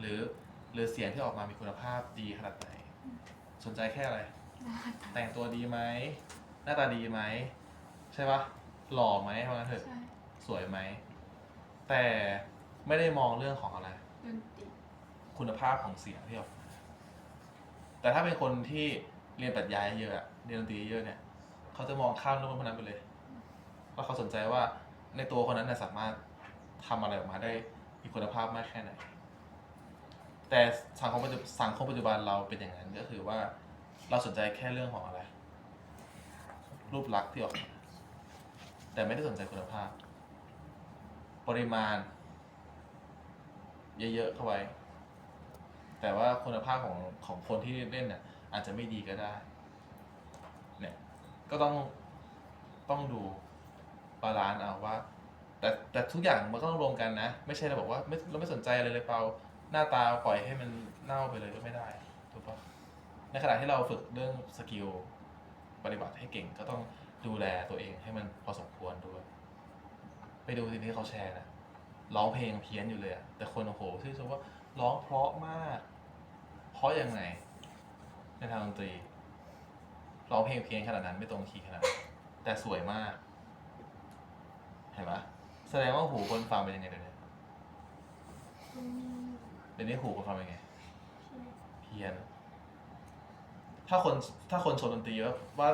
หรือหรือเสียงที่ออกมามีคุณภาพดีขนาดไหน สนใจแค่อะไร แต่งตัวดีไหม หน้าตาดีไหม ใช่ปะหล่อไหมว่างั้นเถอะ ใช่สวยไหม แต่ไม่ได้มองเรื่องของอะไร ดนตรีคุณภาพของเสียงที่ออกมาแต่ถ้าเป็นคนที่เรียนปรัชญาเยอะอะเรียนดนตรีเยอะเนี่ย เขาจะมองข้ามเรื่องพวกนั้นไปเลย ว่าเขาสนใจว่าในตัวคนนั้นน่ะสามารถทำอะไรออกมาได้มีคุณภาพมากแค่ไหน แต่สังคมปัจจุสังคมปัจจุบันเราเป็นอย่างนั้นก็คือว่า เราสนใจแค่เรื่องของอะไร รูปลักษณ์ที่ออกมาแต่ไม่ได้สนใจคุณภาพ ปริมาณ เยอะๆเข้าไว้ แต่ว่าคุณภาพของของคนที่เล่นเนี่ยอาจจะไม่ดีก็ได้ เนี่ย ก็ต้องต้องดูบาลานซ์เอาว่า แต่แต่ทุกอย่างมันก็ต้องรวมกันนะ ไม่ใช่เราบอกว่าไม่เราไม่สนใจอะไรเลยเปล่า หน้าตาปล่อยให้มันเน่าไปเลยก็ไม่ได้ถูกปะในขณะที่เราฝึกเรื่องสกิลปฏิบัติให้เก่งก็ต้องดูแลตัวเองให้มันพอสมควรด้วยไปดูทีที่เขาแชร์นะร้องเพลงเพี้ยนอยู่เลยอะแต่คนโอ้โหที่ชมว่าร้องเพราะมาก เพราะยังไงในทางดนตรีร้องเพลงเพี้ยนขนาดนั้นไม่ตรงคีย์ขนาดนั้นแต่สวยมาก เห็นปะแสดงว่าหูคนฟังเป็นยังไงเดี๋ยวนี้ เดี๋ยวนี้หูคนฟังเป็นยังไงใช่เพี้ยน ถ้าคนถ้าคนชมดนตรีว่าว่า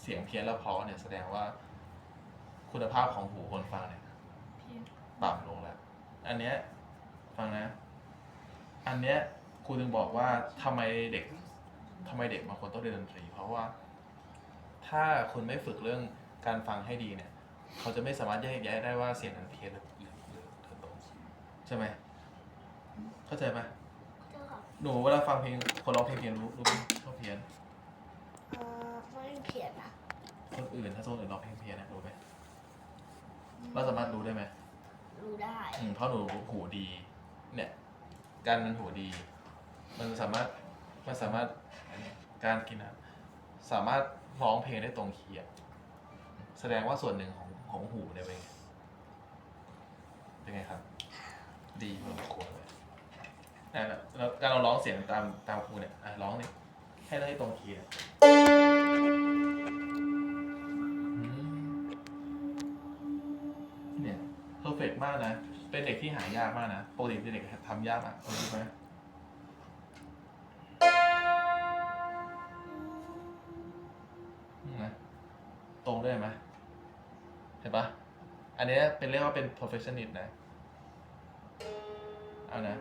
เสียงเพี้ยนแล้วเพราะเนี่ยแสดงว่า คุณภาพของหูคนฟังเนี่ยเพี้ยนต่ำลงแล้ว อันเนี้ยฟังนะ อันเนี้ยครูถึงบอกว่าทำไมเด็กทำไมเด็กบางคนต้องเรียนดนตรี เพราะว่า ถ้าคุณไม่ฝึกเรื่องการฟังให้ดีเนี่ย เขาจะไม่สามารถแยกแยะได้ว่าเสียงนั้นเพี้ยนหรือหรือหรือหรือตรงใช่ไหม เข้าใจไหมเจ้าค่ะหนูเวลาฟังเพลงคนร้องเพลงเพี้ยนรู้รู้ไหมชอบเพี้ยน เอ่อไม่เพี้ยนนะคนอื่นถ้าคนอื่นร้องเพลงเพี้ยนนะรู้ไหมเราสามารถรู้ได้ไหมรู้ได้อืมเพราะหนูหูดี เนี่ยการมันหูดี มันสามารถมันสามารถอันนี้การกินอะสามารถร้องเพลงได้ตรงคีย์อะแสดงว่าส่วนหนึ่งของของหูเนี่ยเป็นไงเป็นไงครับ ดีพอสมควรเลย อะแล้วการเราร้องเสียงตามตามครูเนี่ยอะร้องเนี่ยให้ได้ตรงคีย์อะอืมเนี่ยเพอร์เฟกมากนะ เป็นเด็กที่หายากมากนะปกติเป็นเด็กทำยากอะเอาจริงไหมตรงด้วยไหมเห็นปะอันนี้เป็นเรียกว่าเป็น perfectionist นะ เอานะ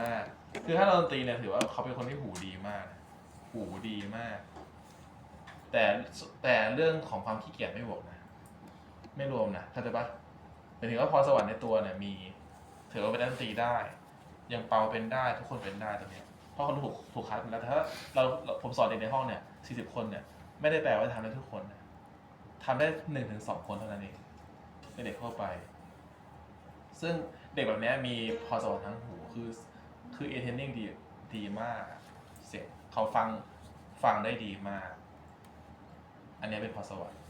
มาก คือถ้าเราดนตรีเนี่ยถือว่าเขาเป็นคนที่หูดีมาก หูดีมาก แต่แต่เรื่องของความขี้เกียจไม่บวกนะ ไม่รวมนะเข้าใจปะหมายถึงว่าพรสวรรค์ในตัวเนี่ยมีถือว่าเป็นดนตรีได้ยังเปาเป็นได้ทุกคนเป็นได้ตรงเนี้ยเพราะคนถูกถูกคัดแล้วถ้าเราผมสอนเด็กในห้องเนี่ยสี่สิบคนเนี่ยไม่ได้แปลว่าทำได้ทุกคนนะทำได้หนึ่งถึงสองคนเท่านั้นเองในเด็กทั่วไป ซึ่งเด็กแบบนี้มีพรสวรรค์ทั้งหูคือ คือเอเทนนิ่งดีดีมาก เสียงเขาฟังฟังได้ดีมาก อันนี้เป็นพรสวรรค์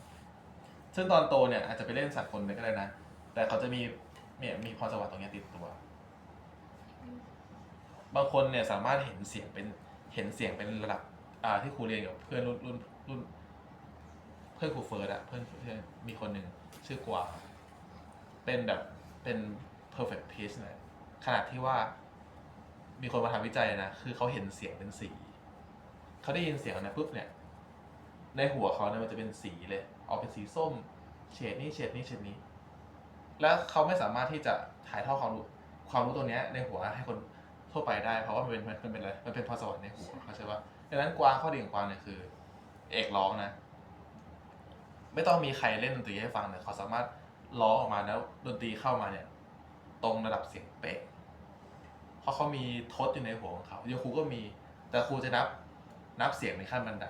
ซึ่งตอนโตเนี่ยอาจจะไปเล่นสัตว์คนไปก็ได้นะ แต่เขาจะมีเนี่ยมีพรสวรรค์ตรงนี้ติดตัว บางคนเนี่ยสามารถเห็นเสียงเป็นเห็นเสียงเป็นระดับอ่าที่ครูเรียนกับเพื่อนรุ่นรุ่นรุ่น เพื่อนครูเฟิร์สอะเพื่อนเพื่อนมีคนหนึ่งชื่อกวางเป็นแบบเป็น perfect pitch เลยขนาดที่ว่า มีคนมาทำวิจัยนะคือเขาเห็นเสียงเป็นสีเขาได้ยินเสียงนะปุ๊บเนี่ย ในหัวเขาเนี่ยมันจะเป็นสีเลย ออกเป็นสีส้ม เฉดนี้เฉดนี้เฉดนี้ แล้วเขาไม่สามารถที่จะถ่ายทอดความรู้ความรู้ตัวเนี้ย ในหัวให้คนทั่วไปได้ เพราะว่ามันเป็นมันเป็นอะไรมันเป็นพรสวรรค์ในหัวเขาใช่ปะดังนั้นกวางข้อดีของกวางเนี่ยคือ เอกร้องนะ ไม่ต้องมีใครเล่นดนตรีให้ฟังเนี่ยเขาสามารถร้องออกมาแล้วดนตรีเข้ามาเนี่ย ตรงระดับเสียงเป๊ะ ราะเขามีทศอยู่ในหัวของเขาโยครูก็มี แต่ครูจะนับนับเสียงในขั้นบันได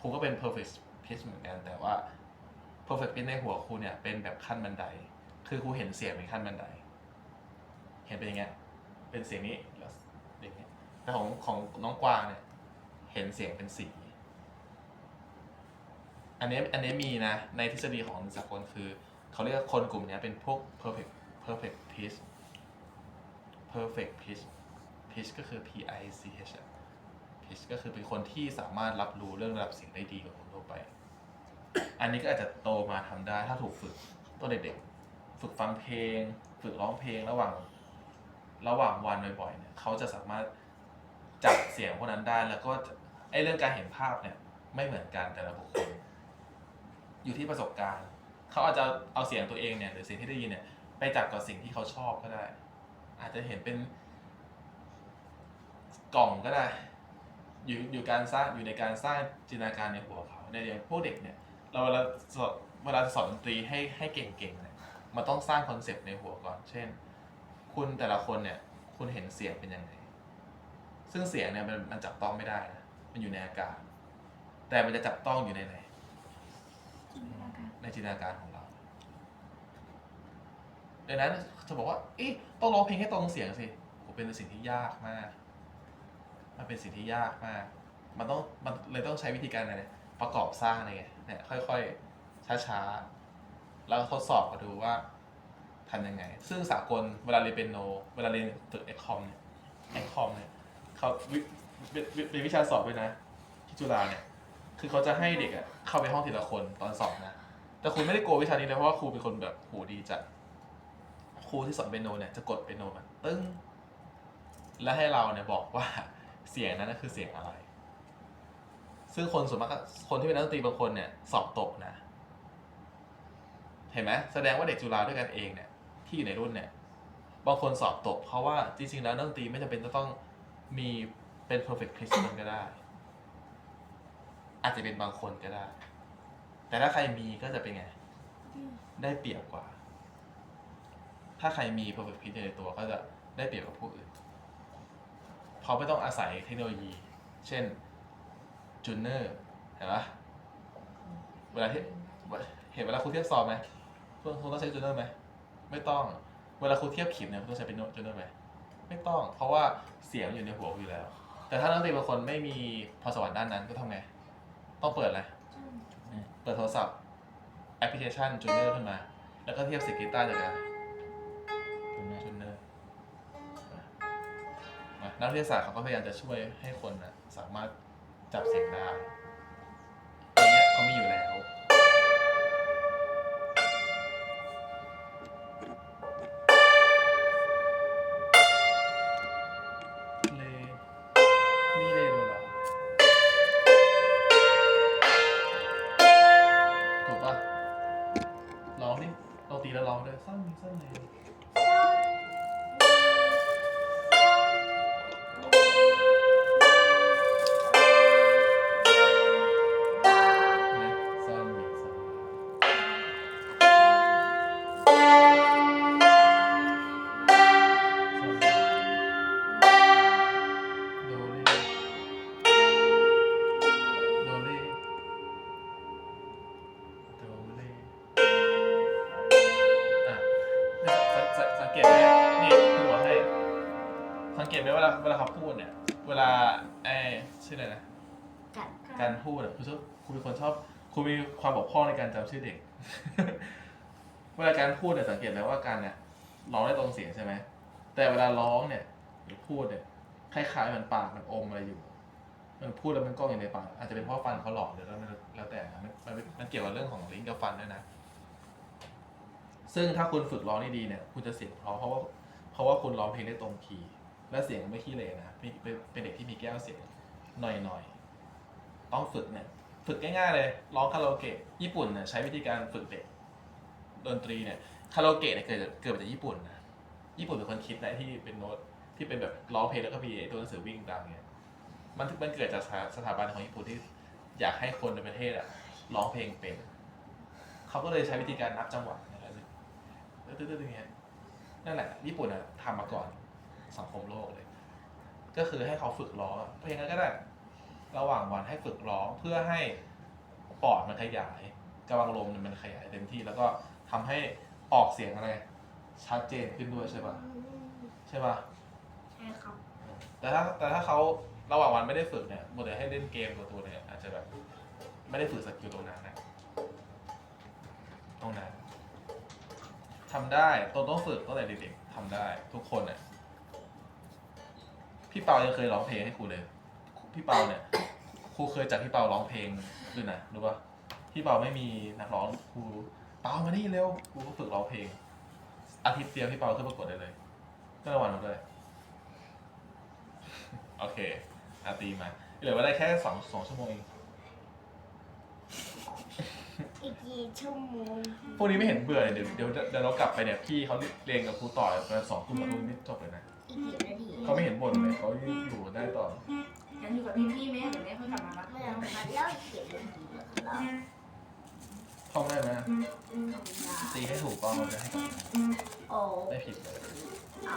ครูก็เป็น perfect pitch เหมือนกัน แต่ว่า perfect pitch ในหัวครูเนี่ยเป็นแบบขั้นบันได คือครูเห็นเสียงเป็นขั้นบันได เห็นเป็นอย่างเงี้ย เป็นเสียงนี้แล้วอย่างเงี้ย แต่ของของน้องกวางเนี่ย เห็นเสียงเป็นสี อันนี้อันนี้มีนะ ในทฤษฎีของสากลคือ เขาเรียกคนกลุ่มนี้เป็นพวก perfect perfect pitch perfect pitch pitch ก็คือ p i c h pitch ก็คือเป็นคนที่สามารถรับรู้เรื่องระดับเสียงได้ดีกว่าคนทั่วไป อันนี้ก็อาจจะโตมาทำได้ถ้าถูกฝึกตัวเด็กๆ ฝึกฟังเพลง ฝึกร้องเพลงระหว่างระหว่างวันบ่อยๆเนี่ยเขาจะสามารถจับเสียงพวกนั้นได้แล้วก็ไอ้เรื่องการเห็นภาพเนี่ยไม่เหมือนกันแต่ละบุคคลอยู่ที่ประสบการณ์ เขาอาจจะเอาเสียงตัวเองเนี่ยหรือเสียงที่ได้ยินเนี่ยไปจับกับสิ่งที่เขาชอบก็ได้ อาจจะเห็นเป็นกล่องก็ได้ อยู่อยู่การสร้างอยู่ในการสร้างจินตนาการในหัวเขาในเรื่องพวกเด็กเนี่ย เราเวลาสอนเวลาสอนดนตรีให้ให้เก่งๆเนี่ยมันต้องสร้างคอนเซปต์ในหัวก่อน เช่น คุณแต่ละคนเนี่ย คุณเห็นเสียงเป็นยังไง ซึ่งเสียงเนี่ยมันมันจับต้องไม่ได้นะมันอยู่ในอากาศ แต่มันจะจับต้องอยู่ในไหน ในจินตนาการของ ดังนั้นจะบอกว่าอีต้องร้องเพลงให้ตรงเสียงสิโหเป็นสิ่งที่ยากมาก มันเป็นสิ่งที่ยากมาก มันต้องมันเลยต้องใช้วิธีการอะไรเนี่ยประกอบสร้างอะไรเงี้ยเนี่ยค่อยๆช้าๆแล้วทดสอบมาดูว่าทำยังไง ซึ่งสากลเวลาเรียนเป็นโน เวลาเรียนตึกเอ็กคอมเนี่ยเอ็กคอมเนี่ยเขาเป็นวิชาสอบด้วยนะที่จุฬาเนี่ยคือเขาจะให้เด็กอะเข้าไปห้องทีละคนตอนสอบนะ แต่ครูไม่ได้กลัววิชานี้เลยเพราะว่าครูเป็นคนแบบหูดีจัด ครูที่สอนเปียโนเนี่ยจะกดเปียโนมาตึ้งแล้วให้เราเนี่ยบอกว่าเสียงนั้นคือเสียงอะไร ซึ่งคนส่วนมากคนที่เป็นนักดนตรีบางคนเนี่ยสอบตกนะ เห็นไหมแสดงว่าเด็กจุฬาด้วยกันเองเนี่ยที่อยู่ในรุ่นเนี่ยบางคนสอบตก เพราะว่าจริงๆแล้วนักดนตรีไม่จำเป็นจะต้องมีเป็น perfect pitch ก็ได้ อาจจะเป็นบางคนก็ได้ แต่ถ้าใครมีก็จะเป็นไง ได้เปรียบกว่า ถ้าใครมี perfect pitch ในตัวก็จะได้เปรียบกับผู้อื่นเพราะไม่ต้องอาศัยเทคโนโลยี เช่นจูเนอร์เห็นปะเวลาที่เห็นเวลาครูเทียบสอบไหมคุณคุณต้องใช้จูเนอร์ไหมไม่ต้อง เวลาครูเทียบขิมเนี่ยคุณต้องใช้เป็นจูเนอร์ไหมไม่ต้อง เพราะว่าเสียงมันอยู่ในหัวคุณอยู่แล้ว แต่ถ้านักดนตรีบางคนไม่มีพรสวรรค์ด้านนั้นก็ทำไง ต้องเปิดอะไรเปิดโทรศัพท์แอปพลิเคชันจูเนอร์ขึ้นมา แล้วก็เทียบเสียงกีตาร์จากอะ นักวิทยาศาสตร์เขาก็พยายามจะช่วยให้คนนะสามารถจับเสียงได้อันเนี้ยเขามีอยู่แล้ว เลมีเลโดเหรอถูกปะร้องนี่เราตีแล้วร้องด้วยสั้นมีสั้นเลย กัดการพูดอะคุณชอบคุณเป็นคนชอบ คุณมีความบกพร่องในการจำชื่อเด็ก เวลาการพูดเนี่ยสังเกตไหมว่าการเนี่ยร้องได้ตรงเสียงใช่ไหมแต่เวลาร้องเนี่ยหรือพูดเนี่ยคล้ายๆมันปากมันอมอะไรอยู่ มันพูดแล้วมันก้องอยู่ในปากอาจจะเป็นเพราะฟันเขาหลอกหรือแล้วแล้วแต่นะมันมันมันเกี่ยวกับเรื่องของลิ้นกับฟันด้วยนะ ซึ่งถ้าคุณฝึกร้องได้ดีเนี่ย คุณจะเสียงเพราะเพราะว่าเพราะว่าคุณร้องเพลงได้ตรงคีย์และเสียงไม่ขี้เหร่นะเป็นเป็นเป็นเด็กที่มีแก้วเสียงหน่อยๆ ต้องฝึกเนี่ยฝึกง่ายๆเลยร้องคาราโอเกะญี่ปุ่นเนี่ยใช้วิธีการฝึกเด็กดนตรีเนี่ยคาราโอเกะเนี่ยเกิดจากเกิดมาจากญี่ปุ่นนะญี่ปุ่นเป็นคนคิดนะที่เป็นโน้ตที่เป็นแบบร้องเพลงแล้วก็มีตัวหนังสือวิ่งตามเนี่ยมันมันเกิดจากสถาสถาบันของญี่ปุ่นที่อยากให้คนในประเทศอะร้องเพลงเป็นเขาก็เลยใช้วิธีการนับจังหวะนี่ยแหละตึ๊ดๆอย่างเงี้ยนั่นแหละญี่ปุ่นอะทำมาก่อนสังคมโลกเลย ก็คือให้เขาฝึกร้องเพลงนั้นก็ได้ ระหว่างวันให้ฝึกร้องเพื่อให้ปอดมันขยายกำลังลมเนี่ยมันขยายเต็มที่แล้วก็ทำให้ออกเสียงอะไร ชัดเจนขึ้นด้วยใช่ปะใช่ปะใช่ครับแต่ถ้าแต่ถ้าเขาระหว่างวันไม่ได้ฝึกเนี่ยหมดแต่ให้เล่นเกมตัวตัวเนี่ยอาจจะแบบไม่ได้ฝึกสกิลตรงนั้นนะตรงนั้นทำได้ต้องต้องฝึกตั้งแต่เด็กๆทำได้ทุกคนเนี่ยพี่เปายังเคยร้องเพลงให้ครูเลย พี่เปาเนี่ยค รูเคยจัดพี่เปาร้องเพลงด้วยนะรู้ปะพี่เปาไม่มีนักร้องครูเปามานี่เร็วครูก็ฝึกร้องเพลง อาทิตย์เดียวพี่เปาขึ้นประกวดได้เลยก็รางวัลมาด้วยโอเคอาตีมาเหลือเวลาแค่สองสองชั่วโมงเองอีกกี่ชั่วโมงพวกนี้ไม่เห็นเบื่อเลยเดี๋ยวเดี๋ยวเดี๋ยวเรากลับไปเนี่ยพี่เขาเรียนกับครูต่อประมาณสองทุ่มกับทุ่มนี่จบเลยนะอีกกี่นาทีเขาไม่เห็นบ่นเลยเขาอยู่ได้ต่อ งั้นอยู่กับพี่พี่ๆไหมเดี๋ยวแม่เพิ่งกลับมารับไม่เอาค่ะแล้วเขียนนาทีแล้วท่องได้ไหมตีให้ถูกต้องเราจะให้กลับมาโอ้ได้ผิดเลยเอา